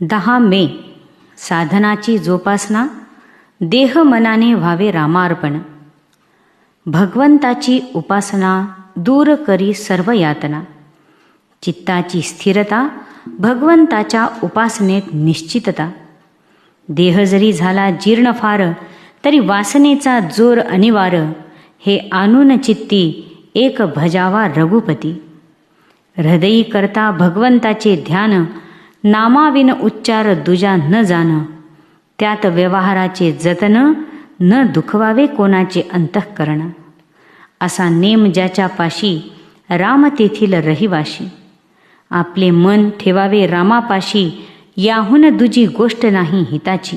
दहा मे साधनाची जोपासना देह मनाने व्हावे रामार्पण. भगवंताची उपासना दूर करी सर्व यातना. चित्ताची स्थिरता भगवंताच्या उपासनेत निश्चितता. देह जरी झाला जीर्ण फार तरी वासनेचा जोर अनिवार हे आणून चित्ती एक भजावा रघुपती. हृदयी करता भगवंताचे ध्यान नामाविन उच्चार दुजा न जाणं त्यात व्यवहाराचे जतन न दुखवावे कोणाचे अंतःकरण. असा नेम ज्याच्या पाशी राम तेथील रहिवाशी. आपले मन ठेवावे रामापाशी याहून दुजी गोष्ट नाही हिताची.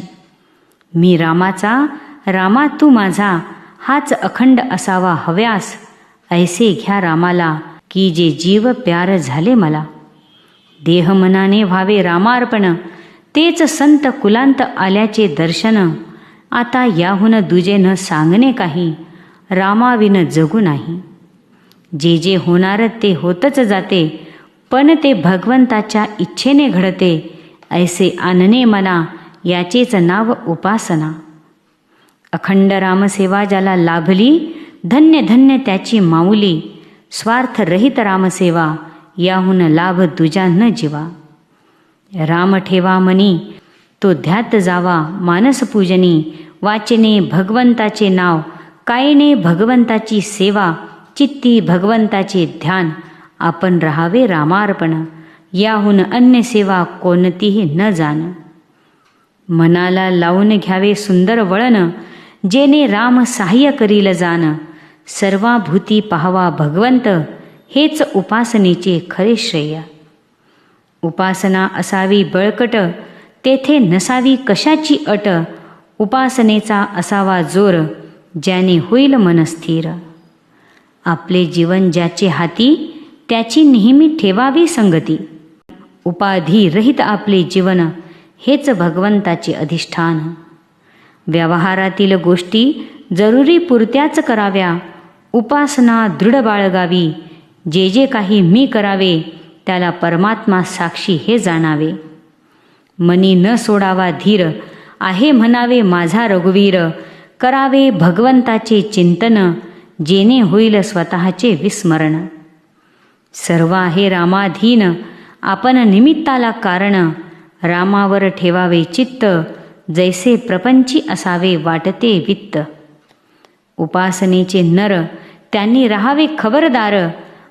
मी रामाचा रामा तू माझा हाच अखंड असावा हव्यास ऐसे घ्या रामाला की जे जीव प्यार झाले मला. देह मनाने व्हावे रामार्पण. तेच संत कुलांत आल्याचे दर्शन. आता याहून दुजे न सांगणे काही. रामाविन जगू नाही. जे जे होणार ते होतच जाते. पण ते भगवंताच्या इच्छेने घडते. ऐसे आणणे मना याचेच नाव उपासना. अखंड रामसेवा ज्याला लाभली धन्य धन्य त्याची माऊली. स्वार्थरहित रामसेवा याहून लाभ तुझ्या न जीवा. राम ठेवा मनी तो ध्यात जावा मानसपूजनी वाचने भगवंताचे नाव कायने भगवंताची सेवा चित्ती भगवंताचे ध्यान आपण राहावे रामार्पण याहून अन्य सेवा कोणतीही न जाण. मनाला लावून घ्यावे सुंदर वळण जेने राम सहाय्य करील जाण. सर्वाभूती पाहावा भगवंत हेच उपासनेचे खरे श्रेय. उपासना असावी बळकट तेथे नसावी कशाची अट? उपासनेचा असावा जोर ज्याने होईल मनस्थिर आपले जीवन ज्याचे हाती त्याची नेहमी ठेवावी संगती. उपाधी रहित आपले जीवन हेच भगवंताचे अधिष्ठान. व्यवहारातील गोष्टी जरुरी पुरत्याच कराव्या उपासना दृढ बाळगावी जे जे काही मी करावे त्याला परमात्मा साक्षी हे जाणावे. मनी न सोडावा धीर आहे म्हणावे माझा रघुवीर. करावे भगवंताचे चिंतन जेने होईल स्वतःचे विस्मरण. सर्व आहे रामाधीन आपण निमित्ताला कारण. रामावर ठेवावे चित्त जैसे प्रपंची असावे वाटते वित्त. उपासनेचे नर त्यांनी राहावे खबरदार.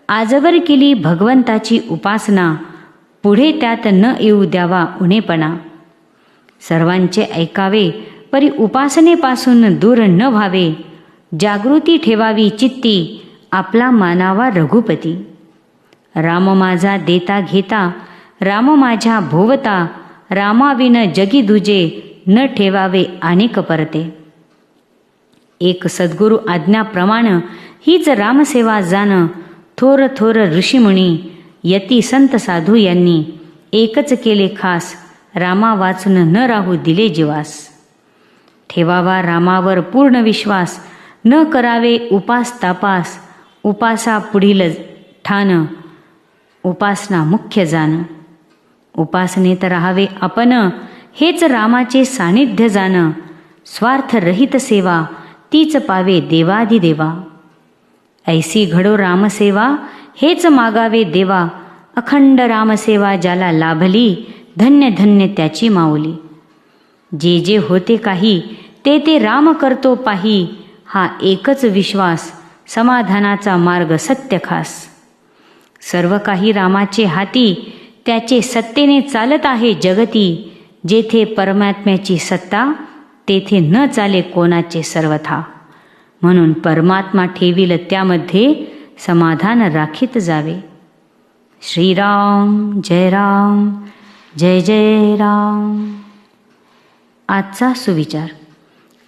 आजवर केली भगवंताची उपासना पुढे त्यात न येऊ द्यावा उणेपणा. सर्वांचे ऐकावे परी उपासनेपासून दूर न व्हावे. जागृती ठेवावी चित्ती आपला मानावा रघुपती. राम माझा देता घेता राम माझ्या भोवता रामाविन जगी दुजे न ठेवावे अनेक परते. एक सद्गुरु आज्ञाप्रमाण हीच रामसेवा जाणं थोर थोर ऋषीमुनी यती संत साधू यांनी एकच केले खास रामा वाचून न राहू दिले जीवास. ठेवावा रामावर पूर्ण विश्वास न करावे उपास तापास उपासा पुढील ठाण उपासना मुख्य जाण. उपासनेत राहावे आपण हेच रामाचे सानिध्य जाण. स्वार्थरहित सेवा तीच पावे देवाधिदेवा. ऐसी घडो रामसेवा हेच मागावे देवा अखंड रामसेवा ज्याला लाभली धन्य धन्य त्याची माऊली. जे जे होते काही ते ते राम करतो पाही हा एकच विश्वास समाधानाचा मार्ग सत्य खास. सर्व काही रामाचे हाती त्याचे सत्तेने चालत आहे जगती जेथे परमात्म्याची सत्ता तेथे न चाले कोणाचे सर्वथा. म्हणून परमात्मा ठेवील त्यामध्ये समाधान राखीत जावे. श्रीराम जय राम जय जय राम. आजचा सुविचार.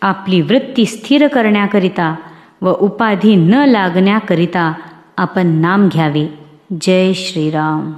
आपली वृत्ती स्थिर करण्याकरिता व उपाधी न लागण्याकरिता आपण नाम घ्यावे. जय श्रीराम.